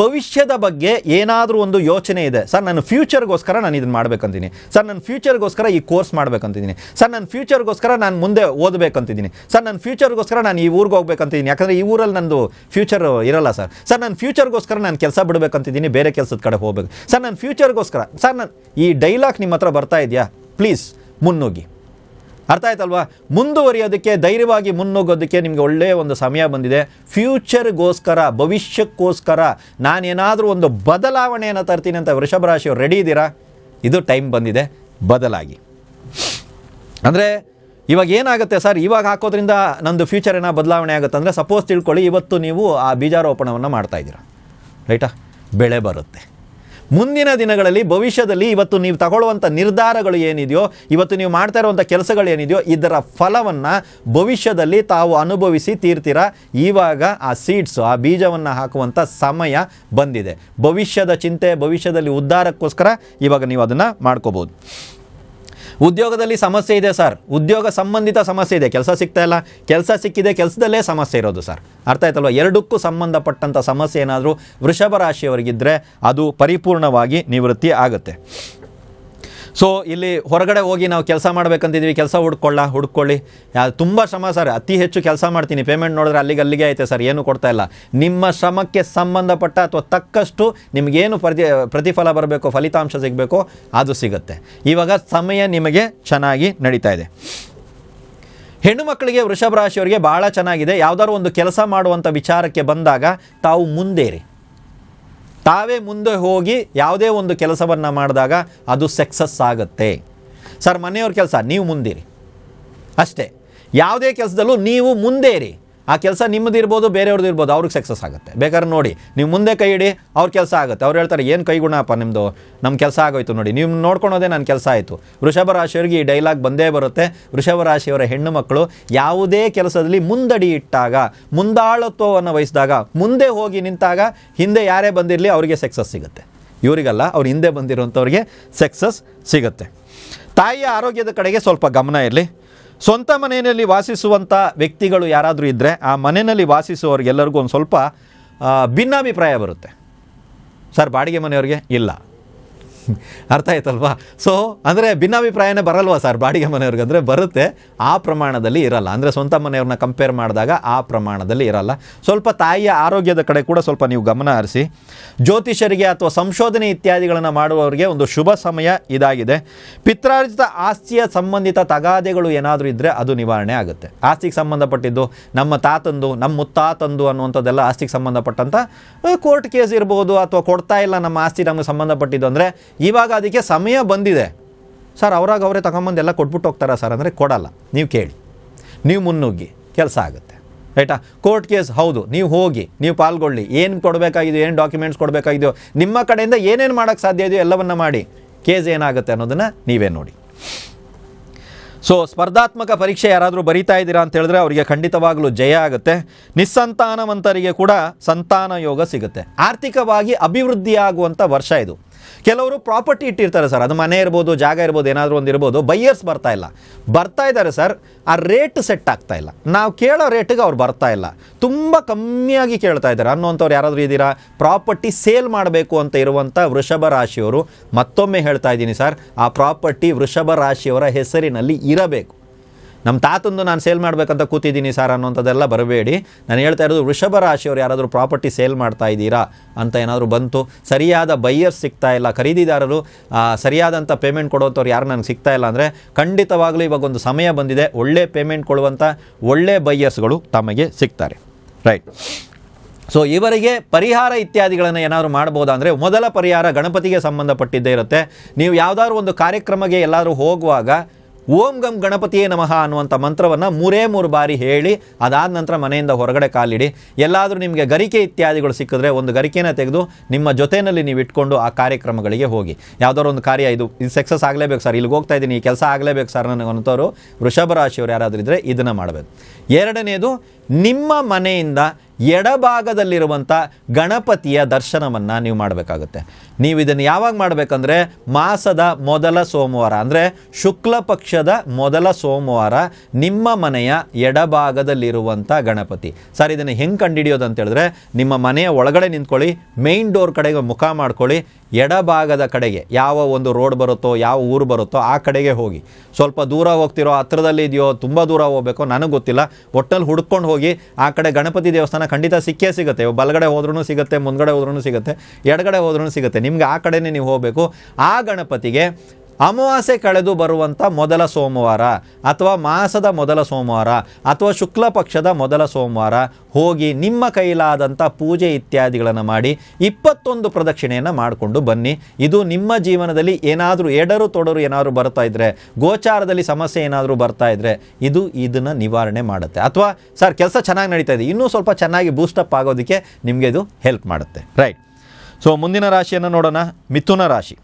ಭವಿಷ್ಯದ ಬಗ್ಗೆ ಏನಾದರೂ ಒಂದು ಯೋಚನೆ ಇದೆ. ಸರ್, ನನ್ನ ಫ್ಯೂಚರ್ಗೋಸ್ಕರ ನಾನು ಇದನ್ನು ಮಾಡ್ಬೇಕಂತೀನಿ. ಸರ್, ನನ್ನ ಫ್ಯೂಚರ್ಗೋಸ್ಕರ ಈ ಕೋರ್ಸ್ ಮಾಡ್ಬೇಕಂತಿದ್ದೀನಿ. ಸರ್, ನನ್ನ ಫ್ಯೂಚರ್ಗೋಸ್ಕರ ನಾನು ಮುಂದೆ ಓದಬೇಕಂತಿದ್ದೀನಿ. ಸರ್, ನನ್ನ ಫ್ಯೂಚರ್ಗೋಸ್ಕರ ನಾನು ಈ ಊರಿಗೆ ಹೋಗ್ಬೇಕಂತಿದ್ದೀನಿ. ಯಾಕಂದರೆ ಈ ಊರಲ್ಲಿ ನಂದು ಫ್ಯೂಚರ್ ಇರಲ್ಲ ಸರ್. ಸರ್, ನನ್ನ ಫ್ಯೂಚರ್ಗೋಸ್ಕರ ನಾನು ಕೆಲಸ ಬಿಡಬೇಕಂತಿದ್ದೀನಿ, ಬೇರೆ ಕೆಲಸದ ಕಡೆ ಹೋಗ್ಬೇಕು. ಸರ್, ನನ್ನ ಫ್ಯೂಚರ್ಗೋಸ್ಕರ, ಸರ್, ನಾನು ಈ ಡೈಲಾಗ್ ನಿಮ್ಮ ಹತ್ರ ಬರ್ತಾ ಇದೆಯಾ? ಪ್ಲೀಸ್ ಮುನ್ನುಗ್ಗಿ ಅರ್ಥ ಆಯ್ತಲ್ವಾ? ಮುಂದುವರಿಯೋದಕ್ಕೆ, ಧೈರ್ಯವಾಗಿ ಮುನ್ನುಗ್ಗೋದಕ್ಕೆ ನಿಮಗೆ ಒಳ್ಳೆಯ ಒಂದು ಸಮಯ ಬಂದಿದೆ. ಫ್ಯೂಚರ್ಗೋಸ್ಕರ, ಭವಿಷ್ಯಕ್ಕೋಸ್ಕರ ನಾನೇನಾದರೂ ಒಂದು ಬದಲಾವಣೆಯನ್ನು ತರ್ತೀನಿ ಅಂತ ವೃಷಭ ರಾಶಿಯವರು ರೆಡಿ ಇದ್ದೀರಾ? ಇದು ಟೈಮ್ ಬಂದಿದೆ. ಬದಲಾಗಿ. ಅಂದರೆ, ಇವಾಗ ಏನಾಗುತ್ತೆ ಸರ್? ಇವಾಗ ಹಾಕೋದ್ರಿಂದ ನಂದು ಫ್ಯೂಚರ್ ಏನೋ ಬದಲಾವಣೆ ಆಗುತ್ತೆ ಅಂದರೆ, ಸಪೋಸ್ ತಿಳ್ಕೊಳ್ಳಿ, ಇವತ್ತು ನೀವು ಆ ಬೀಜಾರೋಪಣವನ್ನು ಮಾಡ್ತಾ ಇದ್ದೀರಾ. ರೈಟಾ? ಬೆಳೆ ಬರುತ್ತೆ. ಮುಂದಿನ ದಿನಗಳಲ್ಲಿ ಭವಿಷ್ಯದಲ್ಲಿ ಇವತ್ತು ನೀವು ತಗೊಳ್ಳುವಂಥ ನಿರ್ಧಾರಗಳು ಏನಿದೆಯೋ, ಇವತ್ತು ನೀವು ಮಾಡ್ತಾ ಇರುವಂಥ ಕೆಲಸಗಳು ಏನಿದೆಯೋ, ಇದರ ಫಲವನ್ನು ಭವಿಷ್ಯದಲ್ಲಿ ತಾವು ಅನುಭವಿಸಿ ತೀರ್ತೀರಾ? ಇವಾಗ ಆ ಸೀಡ್ಸು ಆ ಬೀಜವನ್ನು ಹಾಕುವಂಥ ಸಮಯ ಬಂದಿದೆ. ಭವಿಷ್ಯದ ಚಿಂತೆ, ಭವಿಷ್ಯದಲ್ಲಿ ಉದ್ಧಾರಕ್ಕೋಸ್ಕರ ಇವಾಗ ನೀವು ಅದನ್ನು ಮಾಡ್ಕೋಬೋದು. ಉದ್ಯೋಗದಲ್ಲಿ ಸಮಸ್ಯೆ ಇದೆ ಸರ್. ಉದ್ಯೋಗ ಸಂಬಂಧಿತ ಸಮಸ್ಯೆ ಇದೆ. ಕೆಲಸ ಸಿಗ್ತಾ ಇಲ್ಲ. ಕೆಲಸ ಸಿಕ್ಕಿದೆ. ಕೆಲಸದಲ್ಲೇ ಸಮಸ್ಯೆ ಇರೋದು ಸರ್. ಅರ್ಥ ಆಯ್ತಲ್ವ? ಎರಡಕ್ಕೂ ಸಂಬಂಧಪಟ್ಟಂಥ ಸಮಸ್ಯೆ ಏನಾದರೂ ವೃಷಭ ರಾಶಿಯವರಿಗಿದ್ದರೆ ಅದು ಪರಿಪೂರ್ಣವಾಗಿ ನಿವೃತ್ತಿ ಆಗುತ್ತೆ. ಸೊ ಇಲ್ಲಿ ಹೊರಗಡೆ ಹೋಗಿ ನಾವು ಕೆಲಸ ಮಾಡ್ಬೇಕಂತಿದ್ವಿ ಕೆಲಸ ಹುಡ್ಕೊಳ್ಳ, ಹುಡ್ಕೊಳ್ಳಿ. ತುಂಬ ಶ್ರಮ ಸರ್. ಅತಿ ಹೆಚ್ಚು ಕೆಲಸ ಮಾಡ್ತೀನಿ. ಪೇಮೆಂಟ್ ನೋಡಿದ್ರೆ ಅಲ್ಲಿಗೆ ಅಲ್ಲಿಗೆ ಐತೆ ಸರ್. ಏನು ಕೊಡ್ತಾ ಇಲ್ಲ. ನಿಮ್ಮ ಶ್ರಮಕ್ಕೆ ಸಂಬಂಧಪಟ್ಟ ಅಥವಾ ತಕ್ಕಷ್ಟು ನಿಮಗೇನು ಪ್ರತಿ, ಪ್ರತಿಫಲ ಬರಬೇಕು, ಫಲಿತಾಂಶ ಸಿಗಬೇಕು, ಅದು ಸಿಗುತ್ತೆ. ಇವಾಗ ಸಮಯ ನಿಮಗೆ ಚೆನ್ನಾಗಿ ನಡೀತಾ ಇದೆ. ಹೆಣ್ಣು ಮಕ್ಕಳಿಗೆ ವೃಷಭ ರಾಶಿಯವರಿಗೆ ಭಾಳ ಚೆನ್ನಾಗಿದೆ. ಯಾವುದಾದ್ರು ಒಂದು ಕೆಲಸ ಮಾಡುವಂಥ ವಿಚಾರಕ್ಕೆ ಬಂದಾಗ ತಾವು ಮುಂದೇರಿ. ತಾವೇ ಮುಂದೆ ಹೋಗಿ ಯಾವುದೇ ಒಂದು ಕೆಲಸವನ್ನು ಮಾಡಿದಾಗ ಅದು ಸಕ್ಸಸ್ ಆಗುತ್ತೆ. ಸರ್, ಮನೆಯವ್ರ ಕೆಲಸ, ನೀವು ಮುಂದಿರಿ. ಅಷ್ಟೇ. ಯಾವುದೇ ಕೆಲಸದಲ್ಲೂ ನೀವು ಮುಂದೇರಿ. ಆ ಕೆಲಸ ನಿಮ್ಮದು ಇರ್ಬೋದು ಬೇರೆಯವ್ರದ್ದು ಇರ್ಬೋದು, ಅವ್ರಿಗೆ ಸಕ್ಸಸ್ ಆಗುತ್ತೆ. ಬೇಕಾದ್ರೆ ನೋಡಿ, ನೀವು ಮುಂದೆ ಕೈ ಇಡಿ, ಅವ್ರ ಕೆಲಸ ಆಗುತ್ತೆ. ಅವ್ರು ಹೇಳ್ತಾರೆ, ಏನು ಕೈಗುಣಪ್ಪ ನಿಮ್ಮದು ನಮ್ಮ ಕೆಲಸ ಆಗೋಯ್ತು ನೋಡಿ. ನೀವು ನೋಡ್ಕೊಳೋದೇ ನನ್ನ ಕೆಲಸ ಆಯಿತು. ವೃಷಭ ರಾಶಿಯವರಿಗೆ ಈ ಡೈಲಾಗ್ ಬಂದೇ ಬರುತ್ತೆ. ವೃಷಭ ರಾಶಿಯವರ ಹೆಣ್ಣು ಮಕ್ಕಳು ಯಾವುದೇ ಕೆಲಸದಲ್ಲಿ ಮುಂದಡಿ ಇಟ್ಟಾಗ, ಮುಂದಾಳತ್ವವನ್ನು ವಹಿಸಿದಾಗ, ಮುಂದೆ ಹೋಗಿ ನಿಂತಾಗ, ಹಿಂದೆ ಯಾರೇ ಬಂದಿರಲಿ ಅವರಿಗೆ ಸಕ್ಸಸ್ ಸಿಗುತ್ತೆ. ಇವರಿಗಲ್ಲ, ಅವ್ರು ಹಿಂದೆ ಬಂದಿರುವಂಥವ್ರಿಗೆ ಸಕ್ಸಸ್ ಸಿಗುತ್ತೆ. ತಾಯಿಯ ಆರೋಗ್ಯದ ಕಡೆಗೆ ಸ್ವಲ್ಪ ಗಮನ ಇರಲಿ. ಸ್ವಂತ ಮನೆಯಲ್ಲಿ ವಾಸಿಸುವಂಥ ವ್ಯಕ್ತಿಗಳು ಯಾರಾದರೂ ಇದ್ದರೆ ಆ ಮನೆಯಲ್ಲಿ ವಾಸಿಸುವವ್ರಿಗೆಲ್ಲರಿಗೂ ಒಂದು ಸ್ವಲ್ಪ ಭಿನ್ನಾಭಿಪ್ರಾಯ ಬರುತ್ತೆ. ಸರ್, ಬಾಡಿಗೆ ಮನೆಯವ್ರಿಗೆ ಇಲ್ಲ. ಅರ್ಥ ಆಯ್ತಲ್ವಾ? ಸೊ ಅಂದರೆ ಭಿನ್ನಾಭಿಪ್ರಾಯನೇ ಬರಲ್ವಾ ಸರ್ ಬಾಡಿಗೆ ಮನೆಯವ್ರಿಗೆ ಅಂದರೆ ಬರುತ್ತೆ, ಆ ಪ್ರಮಾಣದಲ್ಲಿ ಇರಲ್ಲ. ಅಂದರೆ ಸ್ವಂತ ಮನೆಯವ್ರನ್ನ ಕಂಪೇರ್ ಮಾಡಿದಾಗ ಆ ಪ್ರಮಾಣದಲ್ಲಿ ಇರಲ್ಲ. ಸ್ವಲ್ಪ ತಾಯಿಯ ಆರೋಗ್ಯದ ಕಡೆ ಕೂಡ ಸ್ವಲ್ಪ ನೀವು ಗಮನ ಹರಿಸಿ. ಜ್ಯೋತಿಷರಿಗೆ ಅಥವಾ ಸಂಶೋಧನೆ ಇತ್ಯಾದಿಗಳನ್ನು ಮಾಡುವವರಿಗೆ ಒಂದು ಶುಭ ಸಮಯ ಇದಾಗಿದೆ. ಪಿತ್ರಾರ್ಜಿತ ಆಸ್ತಿಯ ಸಂಬಂಧಿತ ತಗಾದೆಗಳು ಏನಾದರೂ ಇದ್ದರೆ ಅದು ನಿವಾರಣೆ ಆಗುತ್ತೆ. ಆಸ್ತಿಗೆ ಸಂಬಂಧಪಟ್ಟಿದ್ದು ನಮ್ಮ ತಾತಂದು, ನಮ್ಮ ಮುತ್ತಾತಂದು ಅನ್ನುವಂಥದ್ದೆಲ್ಲ ಆಸ್ತಿಗೆ ಸಂಬಂಧಪಟ್ಟಂಥ ಕೋರ್ಟ್ ಕೇಸ್ ಇರ್ಬೋದು ಅಥವಾ ಕೊಡ್ತಾ ಇಲ್ಲ ನಮ್ಮ ಆಸ್ತಿ ನಮಗೆ ಸಂಬಂಧಪಟ್ಟಿದ್ದು ಅಂದರೆ ಇವಾಗ ಅದಕ್ಕೆ ಸಮಯ ಬಂದಿದೆ. ಸರ್, ಅವ್ರಾಗ ಅವರೇ ತಗೊಂಬಂದು ಎಲ್ಲ ಕೊಟ್ಬಿಟ್ಟು ಹೋಗ್ತಾರಾ ಸರ್? ಅಂದರೆ ಕೊಡಲ್ಲ. ನೀವು ಕೇಳಿ. ನೀವು ಮುನ್ನುಗ್ಗಿ. ಕೆಲಸ ಆಗುತ್ತೆ. ರೈಟಾ ಕೋರ್ಟ್ ಕೇಸ್ ಹೌದು. ನೀವು ಹೋಗಿ, ನೀವು ಪಾಲ್ಗೊಳ್ಳಿ. ಏನು ಕೊಡಬೇಕಾಗಿದೆಯೋ, ಏನು ಡಾಕ್ಯುಮೆಂಟ್ಸ್ ಕೊಡಬೇಕಾಗಿದೆಯೋ, ನಿಮ್ಮ ಕಡೆಯಿಂದ ಏನೇನು ಮಾಡೋಕ್ಕೆ ಸಾಧ್ಯ ಇದೆಯೋ ಎಲ್ಲವನ್ನ ಮಾಡಿ. ಕೇಸ್ ಏನಾಗುತ್ತೆ ಅನ್ನೋದನ್ನು ನೀವೇ ನೋಡಿ. ಸೊ ಸ್ಪರ್ಧಾತ್ಮಕ ಪರೀಕ್ಷೆ ಯಾರಾದರೂ ಬರೀತಾ ಇದ್ದೀರಾ ಅಂತ ಹೇಳಿದ್ರೆ ಅವರಿಗೆ ಖಂಡಿತವಾಗಲೂ ಜಯ ಆಗುತ್ತೆ. ನಿಸ್ಸಂತಾನವಂತರಿಗೆ ಕೂಡ ಸಂತಾನ ಯೋಗ ಸಿಗುತ್ತೆ. ಆರ್ಥಿಕವಾಗಿ ಅಭಿವೃದ್ಧಿಯಾಗುವಂಥ ವರ್ಷ ಇದು. ಕೆಲವರು ಪ್ರಾಪರ್ಟಿ ಇಟ್ಟಿರ್ತಾರೆ ಸರ್. ಅದು ಮನೆ ಇರ್ಬೋದು, ಜಾಗ ಇರ್ಬೋದು, ಏನಾದರೂ ಒಂದು ಇರ್ಬೋದು ಬೈಯರ್ಸ್ ಬರ್ತಾ ಇಲ್ಲ. ಬರ್ತಾ ಇದ್ದಾರೆ ಸರ್, ಆ ರೇಟ್ ಸೆಟ್ ಆಗ್ತಾ ಇಲ್ಲ. ನಾವು ಕೇಳೋ ರೇಟಿಗೆ ಅವ್ರು ಬರ್ತಾ ಇಲ್ಲ. ತುಂಬ ಕಮ್ಮಿಯಾಗಿ ಕೇಳ್ತಾ ಇದ್ದಾರೆ. ಅನ್ನೋಂಥವ್ರು ಯಾರಾದರೂ ಇದ್ದೀರಾ? ಪ್ರಾಪರ್ಟಿ ಸೇಲ್ ಮಾಡಬೇಕು ಅಂತ ಇರುವಂಥ ವೃಷಭ ರಾಶಿಯವರು ಮತ್ತೊಮ್ಮೆ ಹೇಳ್ತಾ ಇದ್ದೀನಿ ಸರ್, ಆ ಪ್ರಾಪರ್ಟಿ ವೃಷಭ ರಾಶಿಯವರ ಹೆಸರಿನಲ್ಲಿ ಇರಬೇಕು. ನಮ್ಮ ತಾತಂದು ನಾನು ಸೇಲ್ ಮಾಡಬೇಕಂತ ಕೂತಿದ್ದೀನಿ ಸರ್ ಅನ್ನೋಂಥದ್ದೆಲ್ಲ ಬರಬೇಡಿ. ನಾನು ಹೇಳ್ತಾ ಇರೋದು ವೃಷಭ ರಾಶಿಯವರು ಯಾರಾದರೂ ಪ್ರಾಪರ್ಟಿ ಸೇಲ್ ಮಾಡ್ತಾ ಇದ್ದೀರಾ ಅಂತ ಏನಾದರೂ ಬಂತು. ಸರಿಯಾದ ಬೈಯರ್ಸ್ ಸಿಗ್ತಾ ಇಲ್ಲ. ಖರೀದಿದಾರರು ಸರಿಯಾದಂಥ ಪೇಮೆಂಟ್ ಕೊಡುವಂಥವ್ರು ಯಾರು ನನಗೆ ಸಿಗ್ತಾ ಇಲ್ಲ ಅಂದರೆ ಖಂಡಿತವಾಗಲೂ ಇವಾಗ ಒಂದು ಸಮಯ ಬಂದಿದೆ. ಒಳ್ಳೆ ಪೇಮೆಂಟ್ ಕೊಡುವಂಥ ಒಳ್ಳೆ ಬೈಯರ್ಸ್ಗಳು ತಮಗೆ ಸಿಗ್ತಾರೆ. ರೈಟ್ ಸೊ ಇವರಿಗೆ ಪರಿಹಾರ ಇತ್ಯಾದಿಗಳನ್ನು ಏನಾದರೂ ಮಾಡ್ಬೋದಾ ಅಂದರೆ ಮೊದಲ ಪರಿಹಾರ ಗಣಪತಿಗೆ ಸಂಬಂಧಪಟ್ಟಿದ್ದೇ ಇರುತ್ತೆ. ನೀವು ಯಾವುದಾದ್ರು ಒಂದು ಕಾರ್ಯಕ್ರಮಕ್ಕೆ ಎಲ್ಲಾದರೂ ಹೋಗುವಾಗ ಓಂ ಗಂ ಗಣಪತಿಯೇ ನಮಃ ಅನ್ನುವಂಥ ಮಂತ್ರವನ್ನು ಮೂರೇ ಮೂರು ಬಾರಿ ಹೇಳಿ, ಅದಾದ ನಂತರ ಮನೆಯಿಂದ ಹೊರಗಡೆ ಕಾಲಿಡಿ. ಎಲ್ಲಾದರೂ ನಿಮಗೆ ಗರಿಕೆ ಇತ್ಯಾದಿಗಳು ಸಿಕ್ಕಿದ್ರೆ ಒಂದು ಗರಿಕೆನ ತೆಗೆದು ನಿಮ್ಮ ಜೊತೆಯಲ್ಲಿ ನೀವು ಇಟ್ಕೊಂಡು ಆ ಕಾರ್ಯಕ್ರಮಗಳಿಗೆ ಹೋಗಿ. ಯಾವುದಾದ್ರು ಒಂದು ಕಾರ್ಯ, ಇದು ಇದು ಸಕ್ಸಸ್ ಆಗಲೇಬೇಕು ಸರ್ ಇಲ್ಲಿಗೆ ಹೋಗ್ತಾ ಇದ್ದೀನಿ, ಈ ಕೆಲಸ ಆಗಲೇಬೇಕು ಸರ್ ನನಗೆ ಅಂತವರು ವೃಷಭ ರಾಶಿಯವರು ಯಾರಾದರೂ ಇದ್ದರೆ ಇದನ್ನು ಮಾಡಬೇಕು. ಎರಡನೇದು ನಿಮ್ಮ ಮನೆಯಿಂದ ಎಡಭಾಗದಲ್ಲಿರುವಂಥ ಗಣಪತಿಯ ದರ್ಶನವನ್ನು ನೀವು ಮಾಡಬೇಕಾಗುತ್ತೆ. ನೀವು ಇದನ್ನು ಯಾವಾಗ ಮಾಡಬೇಕಂದ್ರೆ ಮಾಸದ ಮೊದಲ ಸೋಮವಾರ, ಅಂದರೆ ಶುಕ್ಲ ಪಕ್ಷದ ಮೊದಲ ಸೋಮವಾರ ನಿಮ್ಮ ಮನೆಯ ಎಡಭಾಗದಲ್ಲಿರುವಂಥ ಗಣಪತಿ. ಸರ್, ಇದನ್ನು ಹೆಂಗೆ ಕಂಡುಹಿಡಿಯೋದು ಅಂತ ಹೇಳಿದ್ರೆ ನಿಮ್ಮ ಮನೆಯ ಒಳಗಡೆ ನಿಂತ್ಕೊಳ್ಳಿ ಮೇನ್ ಡೋರ್ ಕಡೆಗೆ ಮುಖ ಮಾಡ್ಕೊಳ್ಳಿ ಎಡಭಾಗದ ಕಡೆಗೆ ಯಾವ ಒಂದು ರೋಡ್ ಬರುತ್ತೋ, ಯಾವ ಊರು ಬರುತ್ತೋ ಆ ಕಡೆಗೆ ಹೋಗಿ. ಸ್ವಲ್ಪ ದೂರ ಹೋಗ್ತಿರೋ ಹತ್ರದಲ್ಲಿ ಇದೆಯೋ, ತುಂಬ ದೂರ ಹೋಗಬೇಕೋ, ನನಗೆ ಗೊತ್ತಿಲ್ಲ. ಒಟ್ಟಲ್ಲಿ ಹುಡ್ಕೊಂಡು ಹೋಗಿ ಆ ಕಡೆ ಗಣಪತಿ ದೇವಸ್ಥಾನ ಖಂಡಿತ ಸಿಕ್ಕೇ ಸಿಗುತ್ತೆ. ಬಲಗಡೆ ಹೋದ್ರೂ ಸಿಗುತ್ತೆ, ಮುಂದ್ಗಡೆ ಹೋದ್ರೂ ಸಿಗುತ್ತೆ, ಎಡಗಡೆ ಹೋದ್ರೂ ಸಿಗುತ್ತೆ. ನಿಮ್ಗೆ ಆ ಕಡೆನೇ ನೀವು ಹೋಗಬೇಕು. ಆ ಗಣಪತಿಗೆ ಅಮಾವಾಸ್ಯೆ ಕಳೆದು ಬರುವಂಥ ಮೊದಲ ಸೋಮವಾರ ಅಥವಾ ಮಾಸದ ಮೊದಲ ಸೋಮವಾರ ಅಥವಾ ಶುಕ್ಲ ಪಕ್ಷದ ಮೊದಲ ಸೋಮವಾರ ಹೋಗಿ ನಿಮ್ಮ ಕೈಲಾದಂಥ ಪೂಜೆ ಇತ್ಯಾದಿಗಳನ್ನು ಮಾಡಿ ಇಪ್ಪತ್ತೊಂದು ಪ್ರದಕ್ಷಿಣೆಯನ್ನು ಮಾಡಿಕೊಂಡು ಬನ್ನಿ. ಇದು ನಿಮ್ಮ ಜೀವನದಲ್ಲಿ ಏನಾದರೂ ಎಡರು ತೊಡರು ಏನಾದರೂ ಬರ್ತಾ ಇದ್ದರೆ ಗೋಚಾರದಲ್ಲಿ ಸಮಸ್ಯೆ ಏನಾದರೂ ಬರ್ತಾ ಇದ್ದರೆ ಇದು ಇದನ್ನು ನಿವಾರಣೆ ಮಾಡುತ್ತೆ. ಅಥವಾ, ಸರ್, ಕೆಲಸ ಚೆನ್ನಾಗಿ ನಡೀತಾ ಇದೆ, ಇನ್ನೂ ಸ್ವಲ್ಪ ಚೆನ್ನಾಗಿ ಬೂಸ್ಟಪ್ ಆಗೋದಕ್ಕೆ ನಿಮಗೆ ಇದು ಹೆಲ್ಪ್ ಮಾಡುತ್ತೆ. ರೈಟ್ ಸೊ ಮುಂದಿನ ರಾಶಿಯನ್ನು ನೋಡೋಣ. ಮಿಥುನ ರಾಶಿ.